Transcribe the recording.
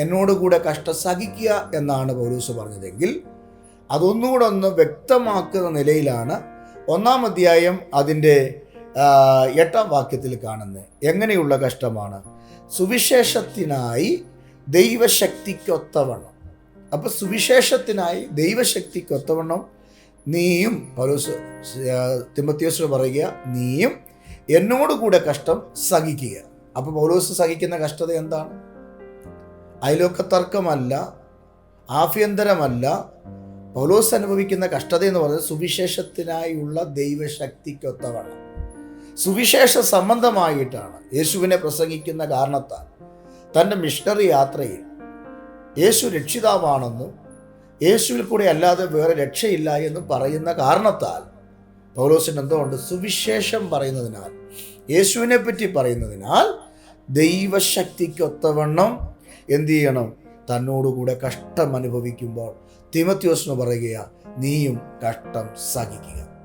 എന്നോടുകൂടെ കഷ്ട സഹിക്കുക എന്നാണ് പൗലൂസ് പറഞ്ഞതെങ്കിൽ അതൊന്നുകൂടെ ഒന്ന് വ്യക്തമാക്കുന്ന നിലയിലാണ് ഒന്നാം അധ്യായം അതിന്റെ എട്ടാം വാക്യത്തിൽ കാണുന്നത്. എങ്ങനെയുള്ള കഷ്ടമാണ്? സുവിശേഷത്തിനായി ദൈവശക്തിക്കൊത്തവണ്ണം. അപ്പോൾ സുവിശേഷത്തിനായി ദൈവശക്തിക്കൊത്തവണ്ണം നീയും പൗലോസ് തിമത്യോസ് പറയുക നീയും എന്നോടുകൂടെ കഷ്ടം സഹിക്കുക. അപ്പോൾ പൗലോസ് സഹിക്കുന്ന കഷ്ടത എന്താണ്? അയലോക്ക തർക്കമല്ല ആഭ്യന്തരമല്ല. പൗലോസ് അനുഭവിക്കുന്ന കഷ്ടത എന്ന് പറയുന്നത് സുവിശേഷത്തിനായുള്ള ദൈവശക്തിക്കൊത്തവണ്ണം സുവിശേഷ സംബന്ധമായിട്ടാണ്. യേശുവിനെ പ്രസംഗിക്കുന്ന കാരണത്താൽ തന്റെ മിഷണറി യാത്രയിൽ യേശു രക്ഷിതാവാണെന്നും യേശുവിൽ കൂടെ അല്ലാതെ വേറെ രക്ഷയില്ല എന്നും പറയുന്ന കാരണത്താൽ പൗലോസിന് എന്തുകൊണ്ട് സുവിശേഷം പറയുന്നതിനാൽ യേശുവിനെ പറ്റി പറയുന്നതിനാൽ ദൈവശക്തിക്കൊത്തവണ്ണം എന്തു ചെയ്യണം? തന്നോടുകൂടെ കഷ്ടം അനുഭവിക്കുമ്പോൾ തിമത്യോസിന് പറയുക നീയും കഷ്ടം സഹിക്കുക.